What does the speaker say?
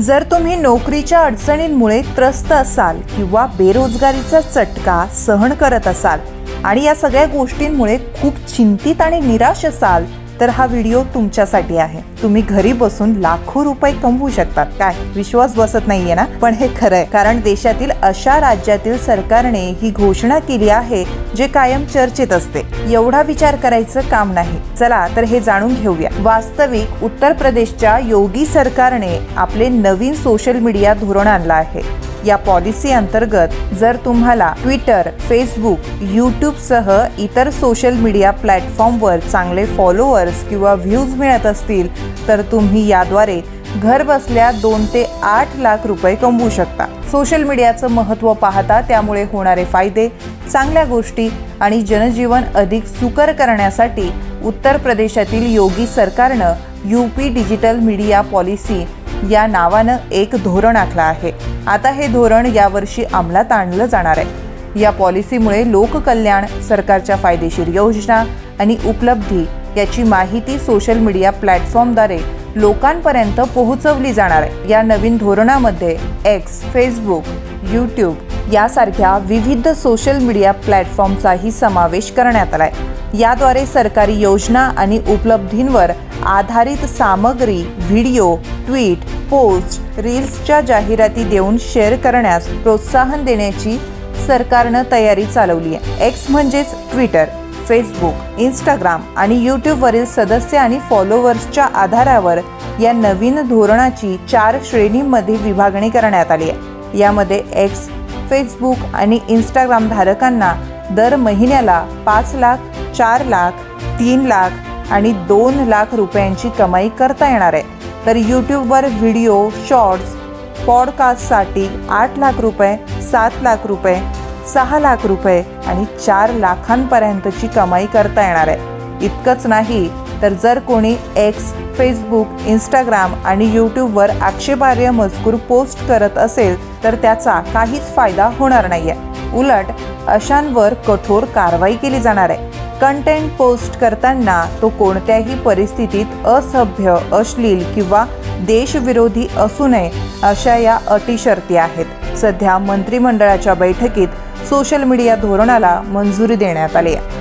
जर तुम्ही नोकरीच्या अडचणींमुळे त्रस्त असाल किंवा बेरोजगारीचा चटका सहन करत असाल आणि या सगळ्या गोष्टींमुळे खूप चिंतित आणि निराश असाल तर हा व्हिडिओ तुमच्यासाठी आहे. तुम्ही घरी बसून लाखो रुपये कमवू शकतात. काय? विश्वास बसत नाहीये ना? पण हे खरं आहे कारण देशातील अशा राज्यातील सरकारने ही घोषणा केली आहे जे कायम चर्चेत असते. एवढा विचार करायचं काम नाही. चला तर हे जाणून घेऊया. वास्तविक उत्तर प्रदेशच्या योगी सरकारने आपले नवीन सोशल मीडिया धोरण आणलं आहे. या पॉलिसी अंतर्गत जर तुम्हाला ट्विटर फेसबुक यूट्यूब सह इतर सोशल मीडिया प्लॅटफॉर्मवर चांगले फॉलोअर्स किंवा व्ह्यूज मिळत असतील तर तुम्ही याद्वारे घर बसल्या दोन ते आठ लाख रुपये कमवू शकता. सोशल मीडियाचं महत्त्व पाहता त्यामुळे होणारे फायदे चांगल्या गोष्टी आणि जनजीवन अधिक सुकर करण्यासाठी उत्तर प्रदेशातील योगी सरकारनं U P digital media policy या नावानं एक धोरण आखलं आहे. आता हे धोरण यावर्षी अंमलात आणलं जाणार आहे. या पॉलिसीमुळे लोककल्याण सरकारच्या फायदेशीर योजना आणि उपलब्धी याची माहिती सोशल मीडिया प्लॅटफॉर्मद्वारे लोकांपर्यंत पोहोचवली जाणार आहे. या नवीन धोरणामध्ये एक्स फेसबुक यूट्यूब यासारख्या विविध सोशल मीडिया प्लॅटफॉर्मचाही समावेश करण्यात आला आहे याद्वारे सरकारी योजना आणि उपलब्धींवर आधारित सामग्री व्हिडिओ ट्विट पोस्ट रील्सच्या जाहिराती देऊन शेअर करण्यास प्रोत्साहन देण्याची सरकारनं तयारी चालवली आहे. एक्स म्हणजेच ट्विटर फेसबुक इंस्टाग्राम आणि यूट्यूबवरील सदस्य आणि फॉलोअर्सच्या आधारावर या नवीन धोरणाची चार श्रेणींमध्ये विभागणी करण्यात आली आहे. यामध्ये एक्स फेसबुक आणि इंस्टाग्राम धारकांना दर महिन्याला पाच लाख चार लाख तीन लाख आणि दोन लाख रुपयांची कमाई करता येणार आहे. तर यूट्यूबवर व्हिडिओ शॉर्ट्स पॉडकास्टसाठी आठ लाख रुपये सात लाख रुपये सहा लाख रुपये आणि चार लाखांपर्यंतची कमाई करता येणार आहे. इतकंच नाही तर जर कोणी एक्स फेसबुक इंस्टाग्राम आणि यूट्यूबवर आक्षेपार्ह मजकूर पोस्ट करत असेल तर त्याचा काहीच फायदा होणार नाही आहे उलट अशांवर कठोर कारवाई केली जाणार आहे. कंटेंट पोस्ट करताना तो कोणत्याही परिस्थितीत असभ्य अश्लील किंवा देशविरोधी असू नये अशा या अटी शर्ती आहेत. सध्या मंत्रिमंडळाच्या बैठकीत सोशल मीडिया धोरणाला मंजुरी देण्यात आली आहे.